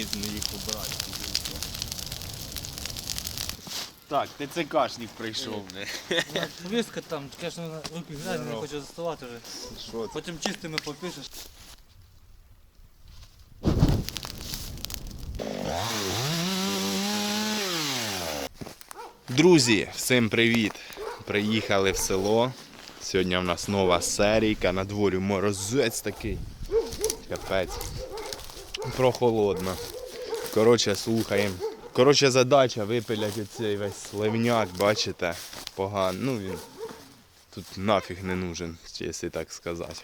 їх убрати. Так, ТЦКшник прийшов. Повістка там, звісно, руки грязні, не хочу заставати вже. Що це? Потім чистими попишеш. Друзі, всім привіт! Приїхали в село. Сьогодні в нас нова серійка. На дворі морозець такий. Капець. Прохолодно. Коротше, слухаємо. Коротше, задача випиляти цей весь сливняк, бачите? Погано. Ну він тут нафіг не нужен, якщо так сказати.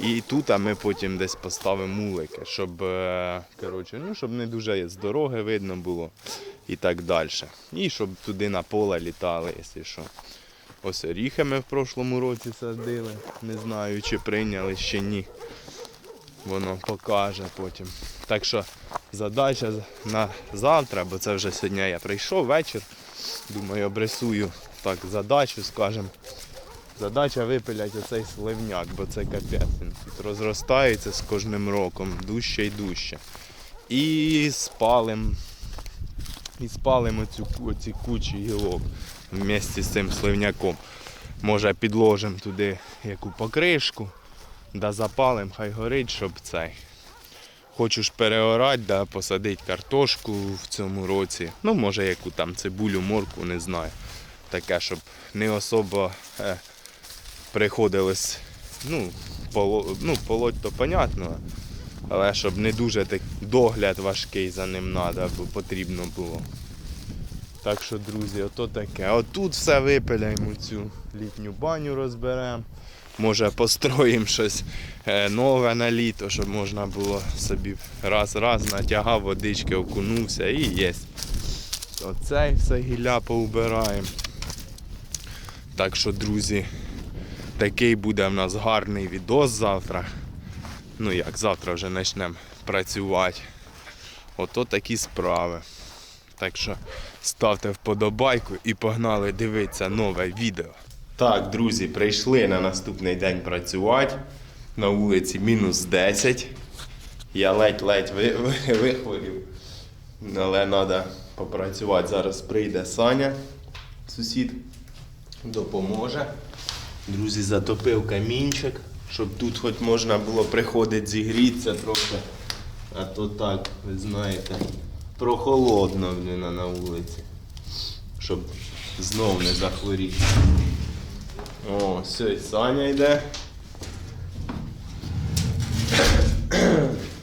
І тут а ми потім десь поставимо мулики, щоб, е, коротше, ну, щоб не дуже з дороги видно було і так далі. І щоб туди на поле літали, якщо що. Ось оріхи ми в прошлому році садили. Не знаю, чи прийняли, чи ні. Воно покаже потім. Так що задача на завтра, бо це вже сьогодні я прийшов вечір. Думаю, обрисую так задачу, скажімо. Задача випиляти оцей сливняк, бо це капець. Він тут розростається з кожним роком, дужче і дужче. І спалим і спалимо оці кучі гілок вместе з цим сливняком. Може підложимо туди яку покришку, да запалимо, хай горить, щоб цей. Хочу ж переорати, да посадити картошку в цьому році. Ну, може, яку там цибулю, морку, не знаю. Таке, щоб не особо е, приходилось, ну, поло, ну, полоть то понятно, але щоб не дуже так догляд важкий за ним треба, бо потрібно було. Так що, друзі, ото таке. Отут все випиляємо цю літню баню розберемо. Може построїмо щось е, нове на літо, щоб можна було собі раз-раз натягав водички, окунувся і є. Оцей все гілля поубираємо. Так що, друзі, такий буде в нас гарний відос завтра. Ну як, завтра вже почнемо працювати. Ото такі справи. Так що ставте вподобайку і погнали дивитися нове відео. Так, друзі, прийшли на наступний день працювати. На вулиці мінус 10. Я ледь-ледь ви- ви- вихворів. Але треба попрацювати. Зараз прийде Саня, сусід, допоможе. Друзі, затопив камінчик, щоб тут хоч можна було приходити зігрітися трохи. А то так, ви знаєте, прохолодно на вулиці. Щоб знов не захворіти. О, все, і Саня йде.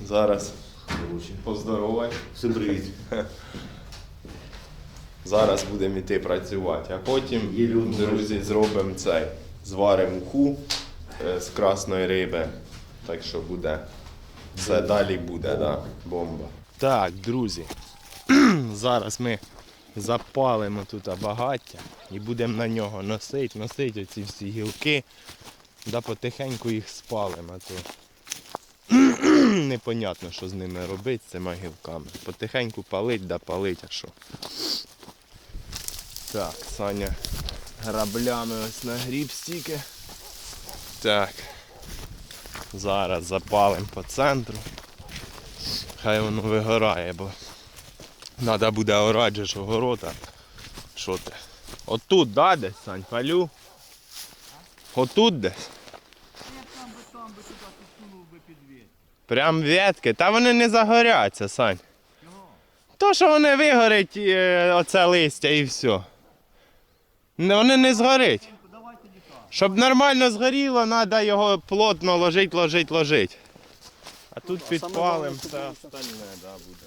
Зараз поздоровай. Всім привіт. Зараз будемо йти працювати, а потім, друзі, зробимо цей. Зваримо уху е, з красної риби. Так що буде. Все далі буде, да? бомба. Так, друзі. Зараз ми запалимо тут багаття і будемо на нього носити, носити оці всі гілки, да потихеньку їх спалимо. то Непонятно, що з ними робити, з цими гілками. Потихеньку палить, да палить, а що. Так, Саня граблями ось нагріб стільки. Так. Зараз запалимо по центру. Хай воно вигорає, бо треба буде орати ж огорода. Що ти? Отут, да, десь, Сань, палю? Отут десь? Прям ветки. Та вони не загоряться, Сань. То, що вони вигорять е, оце листя і все. Вони не згорить. Щоб нормально згоріло, треба його плотно ложить, ложить, ложить. А тут підпалим все остальне, да, буде.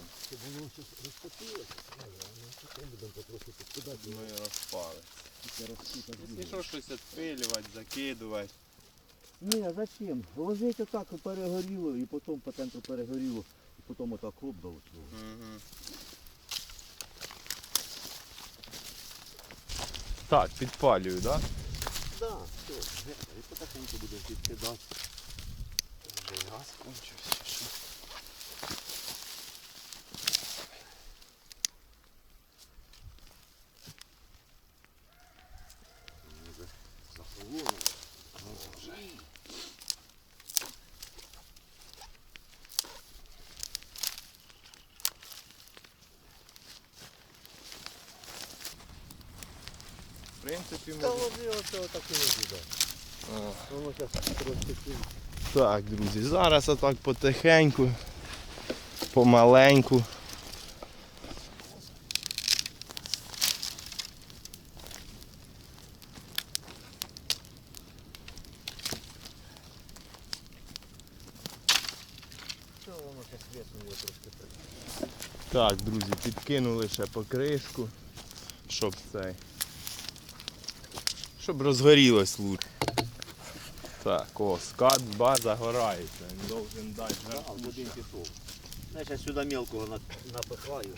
Ми розпали. Якщо що, щось відпилювати, закидувати. Ні, а зачем? Ложить отак перегоріло і потім по центру перегоріло, і потім отак хоп до цього. Так, підпалюю, так? Да? Да, все, і потихеньку будемо підкидати. Вже газ кончився. Оце отак і буде. А. Воно зараз трошки. Так, друзі, зараз отак потихеньку, помаленьку. Так, друзі, підкинули ще покришку, щоб цей. Щоб розгорілось лучше. Так, о, скат ба загорається. Він должен дати один. Знаєш, я сюди мелкого напихаю.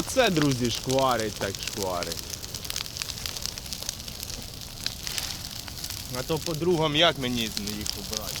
Оце, друзі, шкварить так шкварить. А то по-другому як мені їх убрати?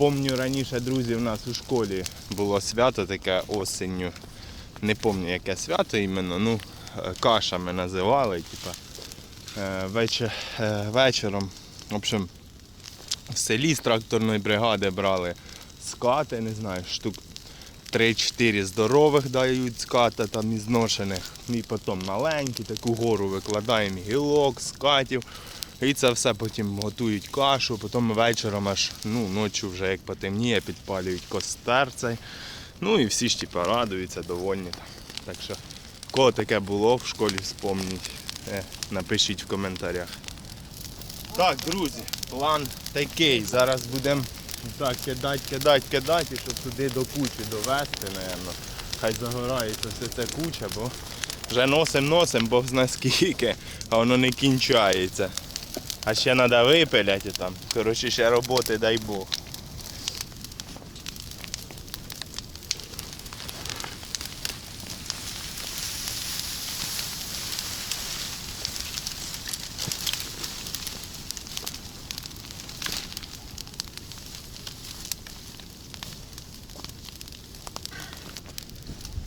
Помню раніше, друзі, в нас у школі було свято таке осінню. Не пам'ятаю яке свято іменно, ну е, кашами називали, типа, е, вече- е, вечором. В общем, в селі з тракторної бригади брали скати, не знаю, штук 3-4 здорових дають ската там із зношених. І потім маленькі, таку гору викладаємо гілок, скатів. І це все потім готують кашу, потім вечором аж ну, ночі вже як потемніє, підпалюють костер цей. Ну і всі ж типу, радуються, довольні. Так що, кого таке було в школі, вспомніть, е, напишіть в коментарях. Так, друзі, план такий. Зараз будемо так кидати, кидати, кидати, щоб туди до кучі довести, напевно. Хай загорається все це куча, бо вже носим носим, бо зна скільки, а воно не кінчається. А ще треба випиляти там. Коротше, ще роботи, дай Бог.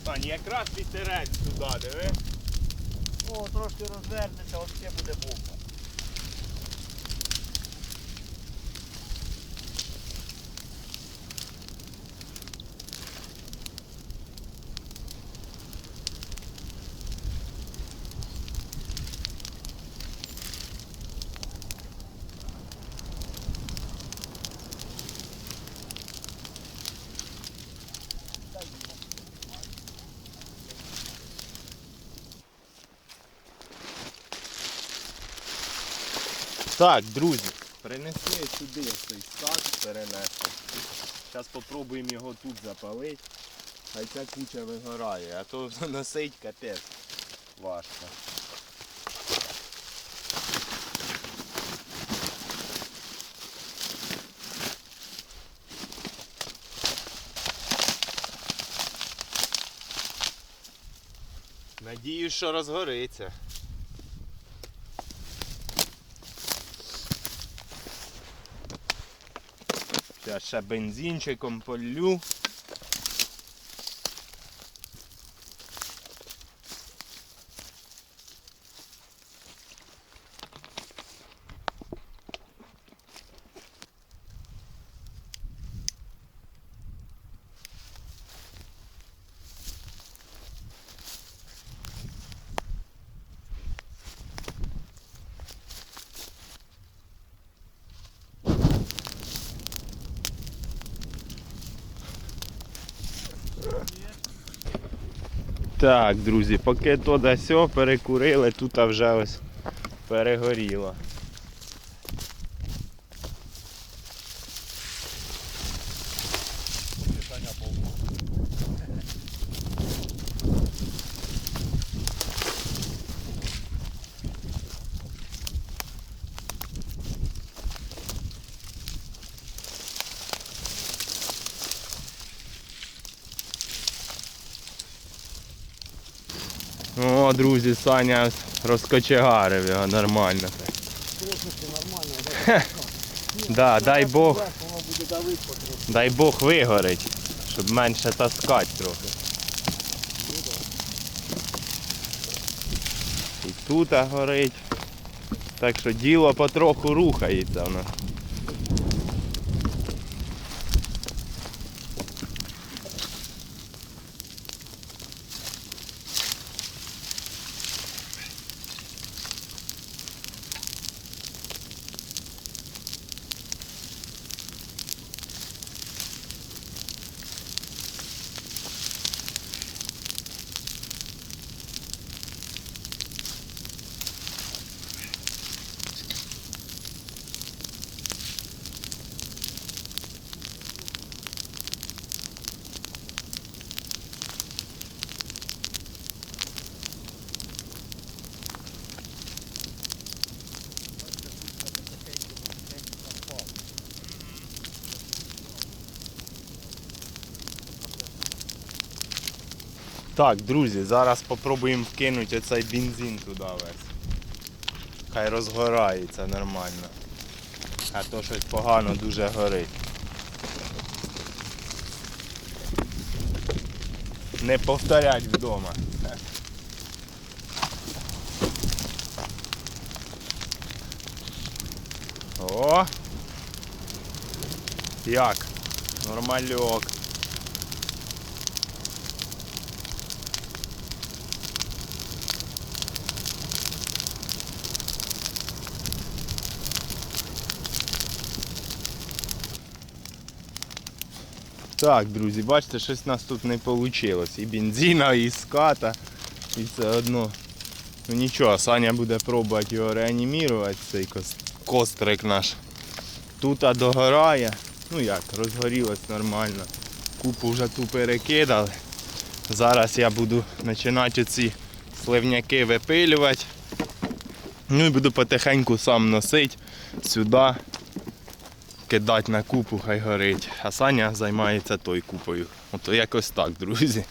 Пані, якраз вітерець туди, диви. О, трошки розвернеться, от ще буде бомба. Так, друзі, принесли сюди цей скат, перенесли. Зараз спробуємо його тут запалити. Хай ця куча вигорає, а то носить капець важко. Надіюсь, що розгориться. Ще бензинчиком полю. Так, друзі, поки то да сьо перекурили, тут вже ось перегоріло. О, друзі, Саня розкочегарив його нормально. Да, дай Бог, дай Бог вигорить, щоб менше таскати трохи. І тут горить. Так що діло потроху рухається в нас. Так, друзі, зараз спробуємо вкинути оцей бензин туди весь. Хай розгорається нормально. А то щось погано дуже горить. Не повторять вдома. О! Як? Нормальок. Так, друзі, бачите, щось у нас тут не вийшло. І бензина, і ската, і все одно. Ну нічого, Саня буде пробувати його реанімувати, цей кострик наш. Тут догорає. Ну як, розгорілось нормально. Купу вже ту перекидали. Зараз я буду починати оці сливняки випилювати. Ну і буду потихеньку сам носити сюди кидати на купу, хай горить. А Саня займається той купою. Ото якось так, друзі.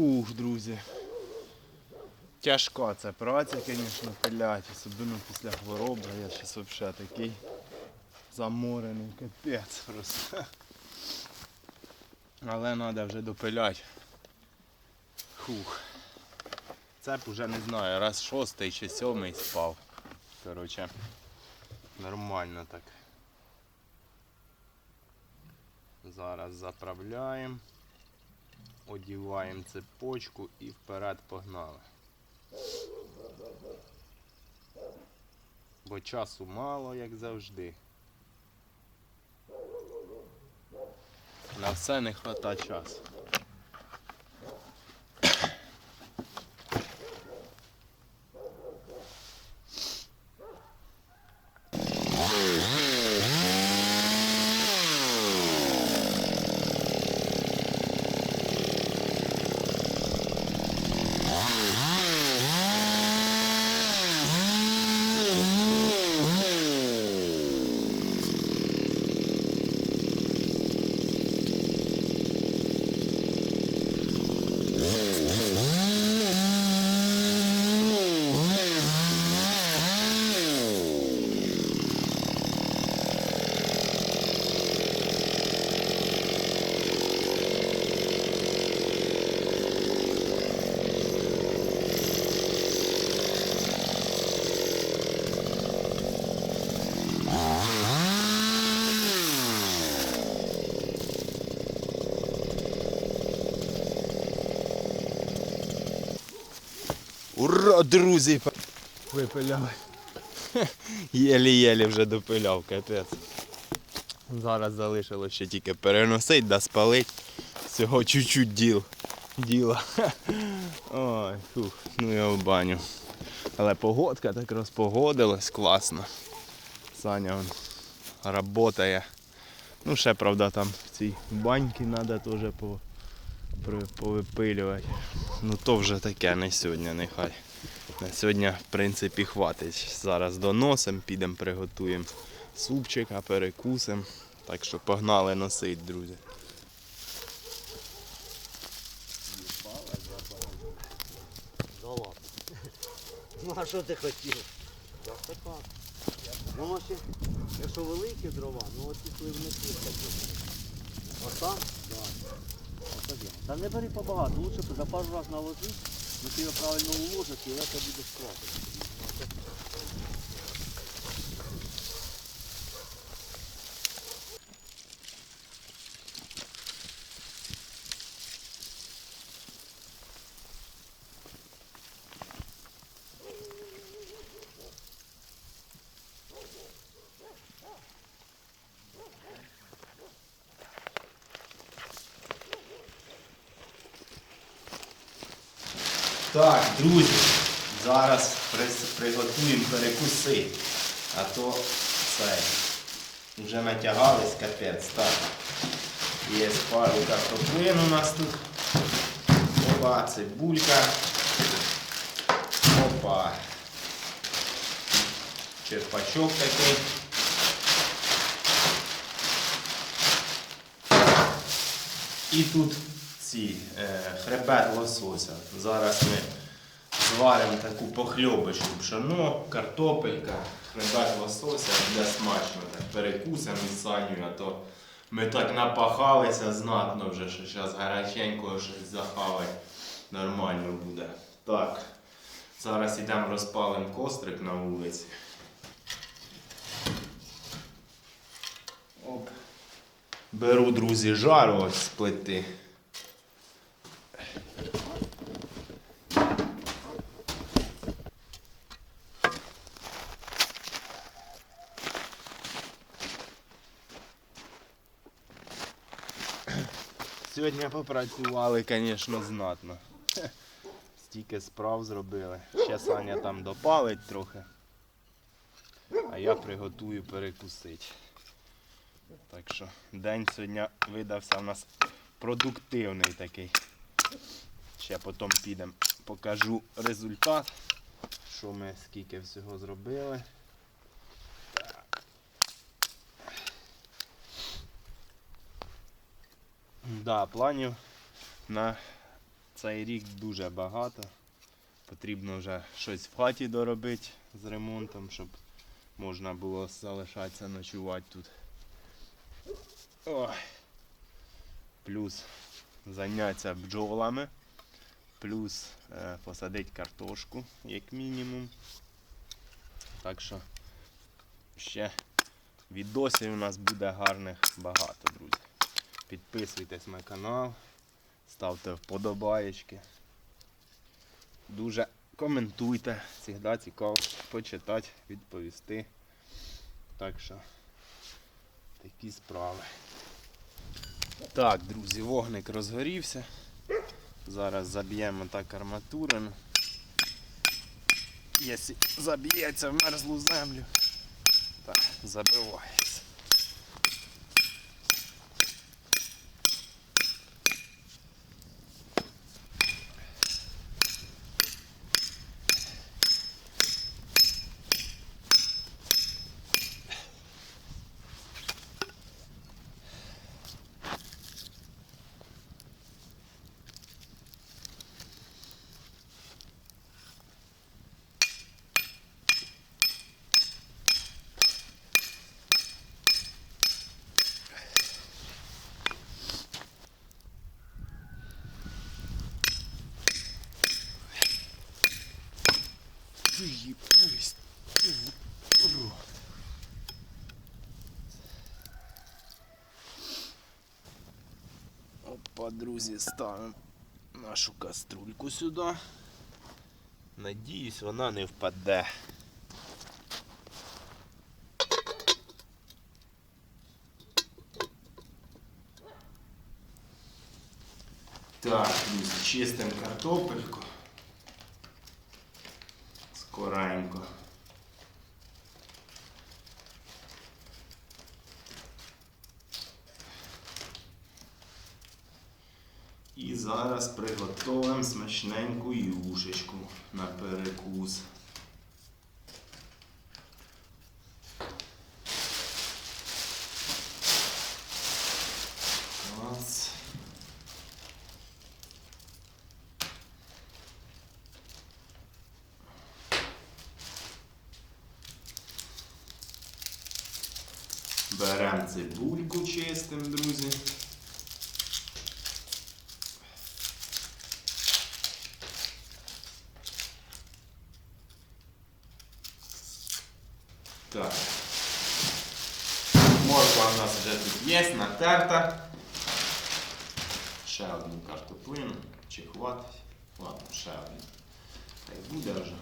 Фух, друзі. Тяжка це праця, звісно, пилять, особливо після хвороби. Я зараз взагалі такий заморений, капець просто. Але треба вже допиляти. Фух. Цеп уже не знаю, раз шостий чи сьомий спав. Коротше, нормально так. Зараз заправляємо. Одіваємо цепочку і вперед погнали. Бо часу мало, як завжди. На все не хватає часу. Ура, друзі! Випиляли. Єлі-єлі вже допиляв, капець. Зараз залишилось ще тільки переносить да спалить. Всього чуть-чуть діл. Діла. Ой, фух, ну я в баню. Але погодка так розпогодилась, класно. Саня он работає. Ну ще, правда, там в цій баньці треба теж повипилювати. Ну то вже таке, не сьогодні, нехай. На сьогодні, в принципі, хватить. Зараз доносимо, підемо приготуємо супчика, перекусимо. Так що погнали носить, друзі. Да ладно. Ну а що ти хотів? Захотав. Ну ось, якщо великі дрова, ну оці сливники такі. Отам? Так. Та не бери побагато, лучше за пару разів наложи, ну ти його правильно уложиш і легко буде складати. Так, друзі, зараз приготуємо перекуси. А то це вже натягались капець. Так. Є пару картоплин у нас тут. Опа, цибулька. Опа. Черпачок такий. І тут ці е, хребет лосося. Зараз ми зваримо таку похльобочку пшено, картопелька, хребет лосося для смачно. Так перекусимо із Саню, а то ми так напахалися знатно вже, що зараз гаряченького щось захавати нормально буде. Так, зараз йдемо розпалимо кострик на вулиці. Оп. Беру, друзі, жару з плити. Сьогодні попрацювали, звісно, знатно. Стільки справ зробили. Ще Саня там допалить трохи. А я приготую перекусити. Так що день сьогодні видався у нас продуктивний такий. Ще потім підемо, покажу результат, що ми скільки всього зробили. Да, планів на цей рік дуже багато. Потрібно вже щось в хаті доробити з ремонтом, щоб можна було залишатися ночувати тут. Ой. Плюс зайнятися бджолами, плюс е, посадити картошку, як мінімум. Так що ще відосів у нас буде гарних багато, друзі. Підписуйтесь на канал, ставте вподобаєчки. Дуже коментуйте, завжди цікаво почитати, відповісти. Так що такі справи. Так, друзі, вогник розгорівся. Зараз заб'ємо так арматурину. Якщо заб'ється в мерзлу землю, так, забивається. Їбусь. Опа, друзі, ставимо нашу каструльку сюди. Надіюсь, вона не впаде. Так, друзі, чистимо картопельку. Зараз приготуємо смачненьку юшечку на перекус. Клас. Беремо цибульку чистим, друзі. Так. Морква у нас вже тут є, натерта. Ще одну картоплину. Чи хватить? Ладно, ще одну. Та й буде вже.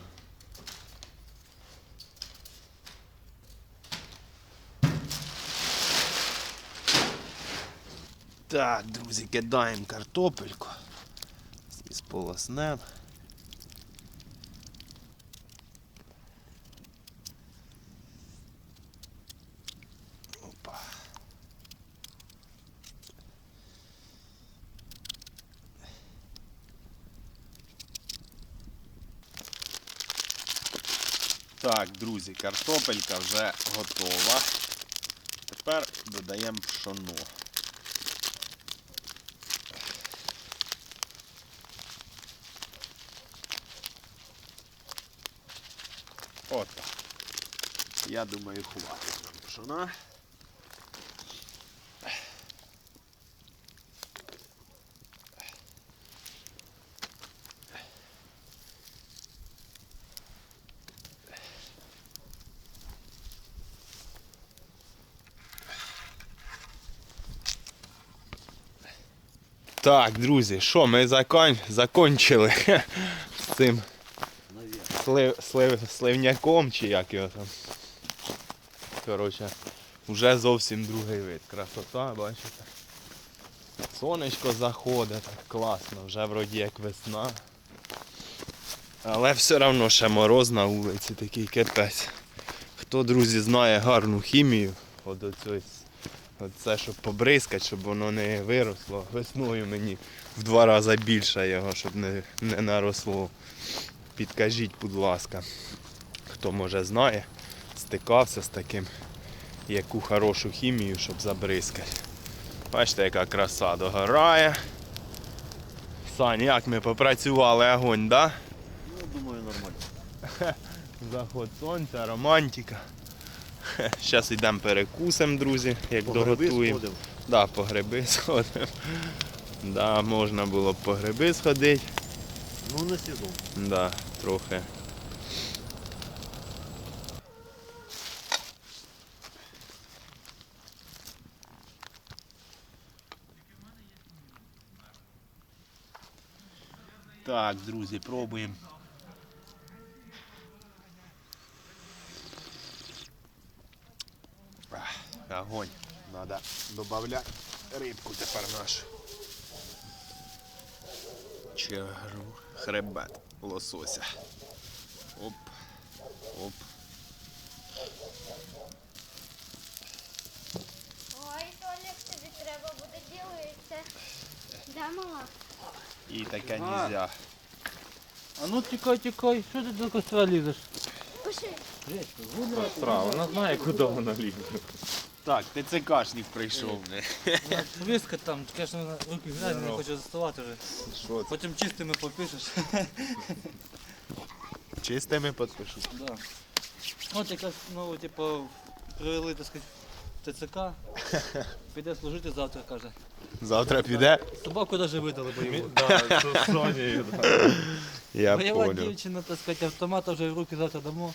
Так, друзі, кидаємо картопельку. І сполоснемо. Так, друзі, картопелька вже готова. Тепер додаємо пшоно. От. Я думаю, хватить нам пшона. Так, друзі, що ми закон... закончили з цим слив... Слив... сливняком чи як його там. Коротше, вже зовсім другий вид. Красота, бачите. Сонечко заходить, так класно, вже вроді як весна. Але все одно ще мороз на вулиці, такий капець. Хто, друзі, знає гарну хімію, от оцю, оце, щоб побризкати, щоб воно не виросло. Весною мені в два рази більше його, щоб не, не наросло. Підкажіть, будь ласка, хто може знає, стикався з таким, яку хорошу хімію, щоб забризкати. Бачите, яка краса догорає. Сань, як ми попрацювали огонь, да? Ну, думаю, нормально. Заход сонця, романтика. Зараз йдемо перекусимо, друзі, як По доготуємо. сходив. Да, по гриби сходимо. Да, можна було б по гриби сходити. Ну, не сезон. Да, трохи. Так, друзі, пробуємо. Огонь. Надо додавати рибку тепер нашу. Чару. Хребет лосося. Оп. Оп. Ой, Толік, тобі треба буде ділитися. Да, мала? І таке нельзя. А ну тікай, тікай, що ти до костра лізеш? Пиши. Костра, вона знає, куди вона лізе. Так, ТЦКшник прийшов. Не? Повістка там, звісно, руки грязні, не хоче заставати вже. Що це? Потім чистими попишеш. Чистими підпишу. Да. От якраз знову, типу, привели, так сказати, ТЦК. Піде служити завтра, каже. Завтра піде? Собаку навіть видали бойову. Я Бойова понял. дівчина, так сказати, автомата вже в руки завтра дамо.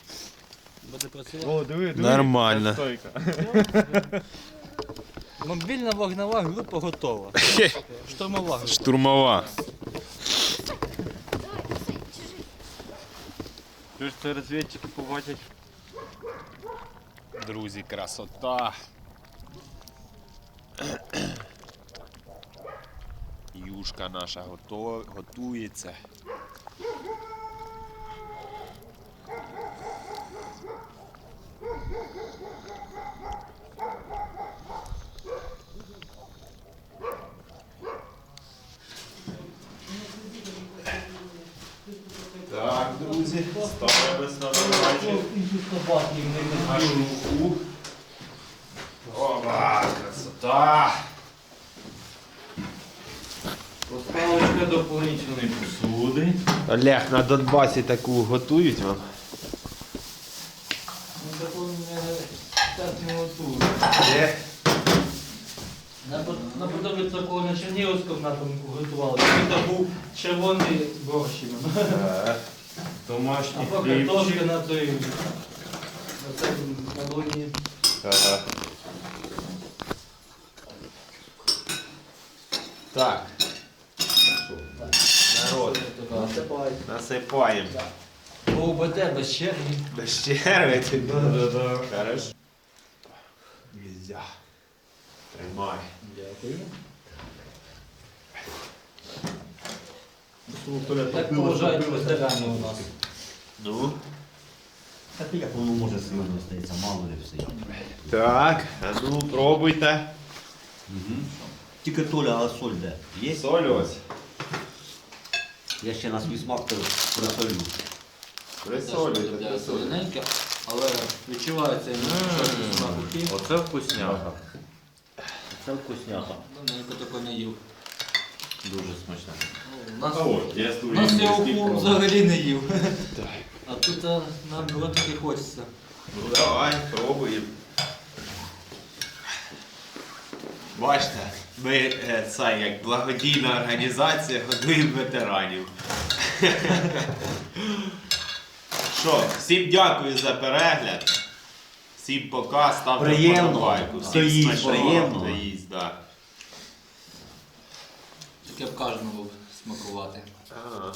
Буде працювати. диви, Нормально. Стойка. Мобільна вогнева група готова. Штурмова група. Штурмова. Ти ж це розвідчики побачать. Друзі, красота. Юшка наша готова, готується. Так, друзі, ставимось на дорожі. нашу. Опа, красота! Поставочка дополнительної посуди. Олег, на Донбасі таку готують вам? Ну, таку не так не готую. Де? Наподобі такого на Чернігівському напрямку готували. Це був червоний борщ. іменно. А Домашній поки хлібчик. трошки на той на. Ага. Так. Народ, насипаємо. ОБТ без черги. Без черви. Хорошо. Нельзя. Тримай. Дякую. Як поважають ветеранів у нас. Ну. Так як воно може сильно стається, мало ли все. Так, а ну пробуйте. Тільки Толя, а соль де? Є? Соль ось. Я ще на свій смак то присолю. Присолюйте, присолюйте. але відчувається іменно смаки. Оце вкусняха. Це вкусняха. Давненько такого не їв. Дуже смачна. У нас, А от, я у нас я взагалі не їв. Так. А тут а, нам було таки хочеться. Ну давай, пробуємо. Бачите, ми е, це як благодійна організація годуємо ветеранів. Що, всім дякую за перегляд. Всім пока, ставте Приємно. вподобайку. Всім їсть, смачного, приємно. да. Таке в кожному смакувати. Ага.